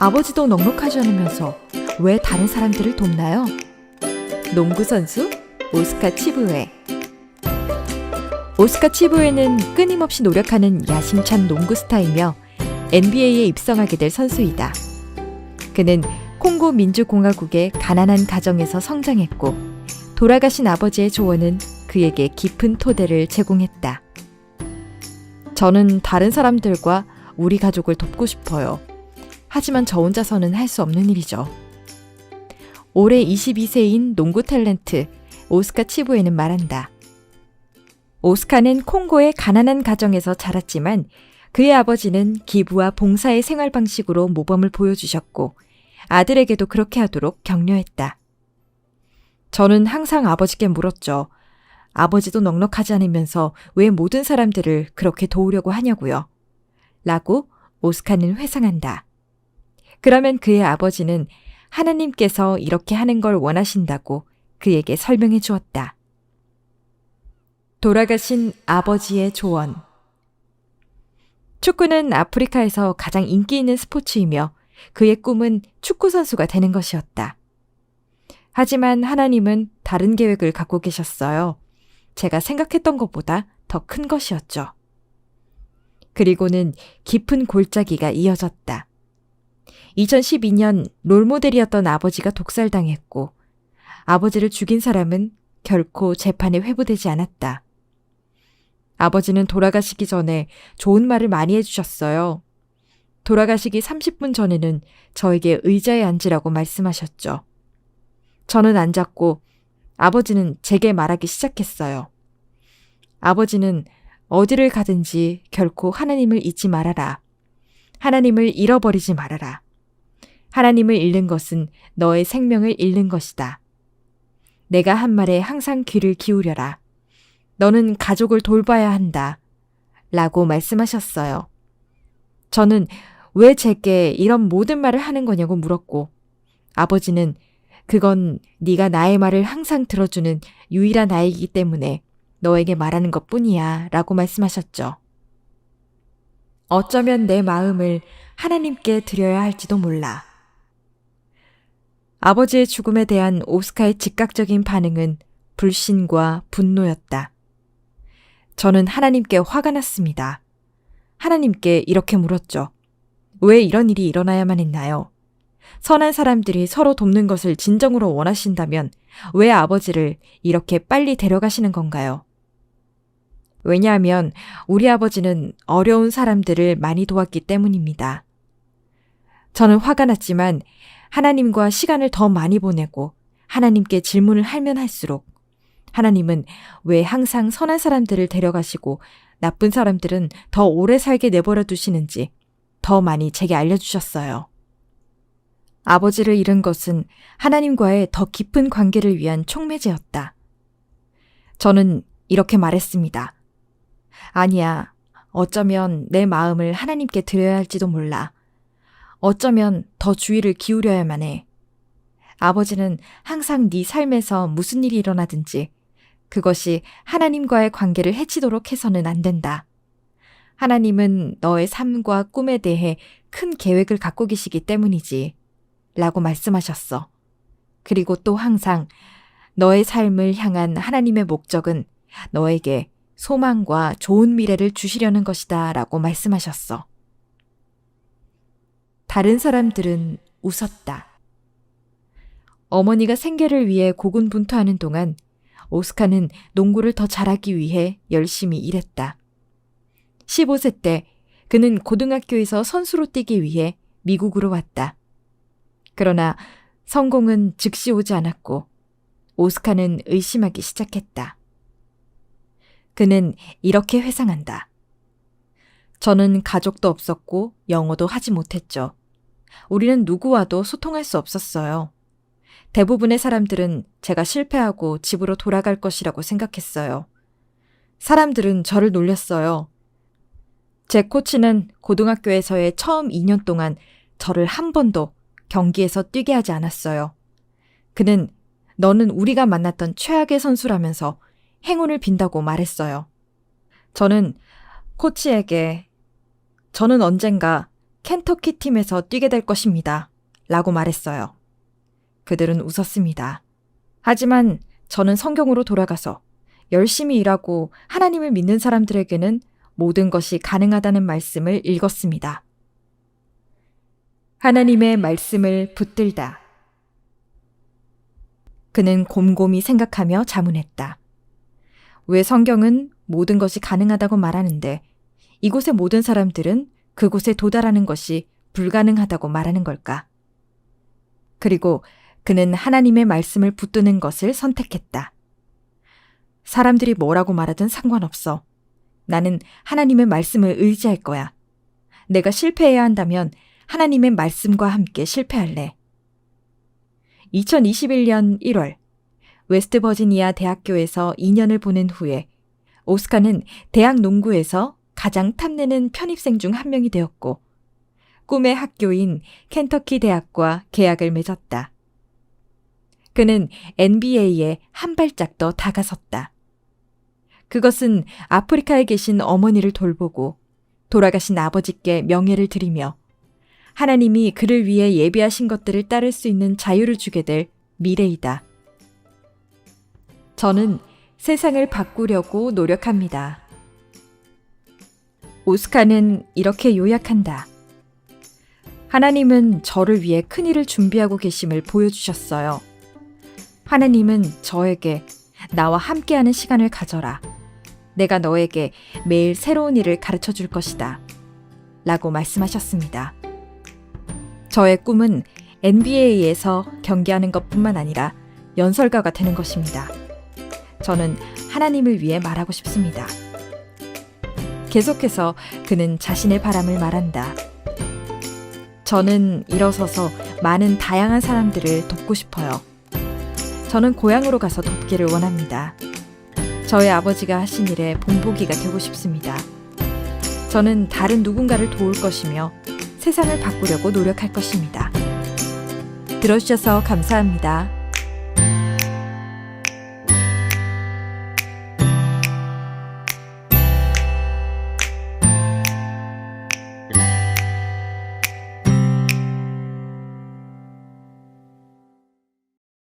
아버지도 넉넉하지 않으면서 왜 다른 사람들을 돕나요? 농구 선수 오스카 치부에 오스카 치부에는 끊임없이 노력하는 야심찬 농구 스타이며 NBA에 입성하게 될 선수이다. 그는 콩고 민주공화국의 가난한 가정에서 성장했고 돌아가신 아버지의 조언은 그에게 깊은 토대를 제공했다. 저는 다른 사람들과 우리 가족을 돕고 싶어요. 하지만 저 혼자서는 할 수 없는 일이죠. 올해 22세인 농구 탤런트 오스카 치부에는 말한다. 오스카는 콩고의 가난한 가정에서 자랐지만 그의 아버지는 기부와 봉사의 생활 방식으로 모범을 보여주셨고 아들에게도 그렇게 하도록 격려했다. 저는 항상 아버지께 물었죠. 아버지도 넉넉하지 않으면서 왜 모든 사람들을 그렇게 도우려고 하냐고요. 라고 오스카는 회상한다. 그러면 그의 아버지는 하나님께서 이렇게 하는 걸 원하신다고 그에게 설명해 주었다. 돌아가신 아버지의 조언. 축구는 아프리카에서 가장 인기 있는 스포츠이며 그의 꿈은 축구 선수가 되는 것이었다. 하지만 하나님은 다른 계획을 갖고 계셨어요. 제가 생각했던 것보다 더 큰 것이었죠. 그리고는 깊은 골짜기가 이어졌다. 2012년 롤모델이었던 아버지가 독살당했고 아버지를 죽인 사람은 결코 재판에 회부되지 않았다. 아버지는 돌아가시기 전에 좋은 말을 많이 해주셨어요. 돌아가시기 30분 전에는 저에게 의자에 앉으라고 말씀하셨죠. 저는 앉았고 아버지는 제게 말하기 시작했어요. 아버지는 어디를 가든지 결코 하나님을 잊지 말아라. 하나님을 잃어버리지 말아라. 하나님을 잃는 것은 너의 생명을 잃는 것이다. 내가 한 말에 항상 귀를 기울여라. 너는 가족을 돌봐야 한다. 라고 말씀하셨어요. 저는 왜 제게 이런 모든 말을 하는 거냐고 물었고 아버지는 그건 네가 나의 말을 항상 들어주는 유일한 아이이기 때문에 너에게 말하는 것 뿐이야 라고 말씀하셨죠. 어쩌면 내 마음을 하나님께 드려야 할지도 몰라. 아버지의 죽음에 대한 오스카의 즉각적인 반응은 불신과 분노였다. 저는 하나님께 화가 났습니다. 하나님께 이렇게 물었죠. 왜 이런 일이 일어나야만 했나요? 선한 사람들이 서로 돕는 것을 진정으로 원하신다면 왜 아버지를 이렇게 빨리 데려가시는 건가요? 왜냐하면 우리 아버지는 어려운 사람들을 많이 도왔기 때문입니다. 저는 화가 났지만 하나님과 시간을 더 많이 보내고 하나님께 질문을 하면 할수록 하나님은 왜 항상 선한 사람들을 데려가시고 나쁜 사람들은 더 오래 살게 내버려 두시는지 더 많이 제게 알려주셨어요. 아버지를 잃은 것은 하나님과의 더 깊은 관계를 위한 촉매제였다. 저는 이렇게 말했습니다. 아니야. 어쩌면 내 마음을 하나님께 드려야 할지도 몰라. 어쩌면 더 주의를 기울여야만 해. 아버지는 항상 네 삶에서 무슨 일이 일어나든지 그것이 하나님과의 관계를 해치도록 해서는 안 된다. 하나님은 너의 삶과 꿈에 대해 큰 계획을 갖고 계시기 때문이지. 라고 말씀하셨어. 그리고 또 항상 너의 삶을 향한 하나님의 목적은 너에게 소망과 좋은 미래를 주시려는 것이다. 라고 말씀하셨어. 다른 사람들은 웃었다. 어머니가 생계를 위해 고군분투하는 동안 오스카는 농구를 더 잘하기 위해 열심히 일했다. 15세 때 그는 고등학교에서 선수로 뛰기 위해 미국으로 왔다. 그러나 성공은 즉시 오지 않았고 오스카는 의심하기 시작했다. 그는 이렇게 회상한다. 저는 가족도 없었고 영어도 하지 못했죠. 우리는 누구와도 소통할 수 없었어요. 대부분의 사람들은 제가 실패하고 집으로 돌아갈 것이라고 생각했어요. 사람들은 저를 놀렸어요. 제 코치는 고등학교에서의 처음 2년 동안 저를 한 번도 경기에서 뛰게 하지 않았어요. 그는 너는 우리가 만났던 최악의 선수라면서 행운을 빈다고 말했어요. 저는 코치에게 저는 언젠가 켄터키 팀에서 뛰게 될 것입니다. 라고 말했어요. 그들은 웃었습니다. 하지만 저는 성경으로 돌아가서 열심히 일하고 하나님을 믿는 사람들에게는 모든 것이 가능하다는 말씀을 읽었습니다. 하나님의 말씀을 붙들다. 그는 곰곰이 생각하며 자문했다. 왜 성경은 모든 것이 가능하다고 말하는데 이곳의 모든 사람들은 그곳에 도달하는 것이 불가능하다고 말하는 걸까? 그리고 그는 하나님의 말씀을 붙드는 것을 선택했다. 사람들이 뭐라고 말하든 상관없어. 나는 하나님의 말씀을 의지할 거야. 내가 실패해야 한다면 하나님의 말씀과 함께 실패할래. 2021년 1월, 웨스트 버지니아 대학교에서 2년을 보낸 후에 오스카는 대학 농구에서 가장 탐내는 편입생 중 한 명이 되었고, 꿈의 학교인 켄터키 대학과 계약을 맺었다. 그는 NBA에 한 발짝 더 다가섰다. 그것은 아프리카에 계신 어머니를 돌보고 돌아가신 아버지께 명예를 드리며 하나님이 그를 위해 예비하신 것들을 따를 수 있는 자유를 주게 될 미래이다. 저는 세상을 바꾸려고 노력합니다. 오스카는 이렇게 요약한다. 하나님은 저를 위해 큰 일을 준비하고 계심을 보여주셨어요. 하나님은 저에게 나와 함께하는 시간을 가져라. 내가 너에게 매일 새로운 일을 가르쳐 줄 것이다. 라고 말씀하셨습니다. 저의 꿈은 NBA에서 경기하는 것 뿐만 아니라 연설가가 되는 것입니다. 저는 하나님을 위해 말하고 싶습니다. 계속해서 그는 자신의 바람을 말한다. 저는 일어서서 많은 다양한 사람들을 돕고 싶어요. 저는 고향으로 가서 돕기를 원합니다. 저의 아버지가 하신 일에 본보기가 되고 싶습니다. 저는 다른 누군가를 도울 것이며 세상을 바꾸려고 노력할 것입니다. 들어주셔서 감사합니다.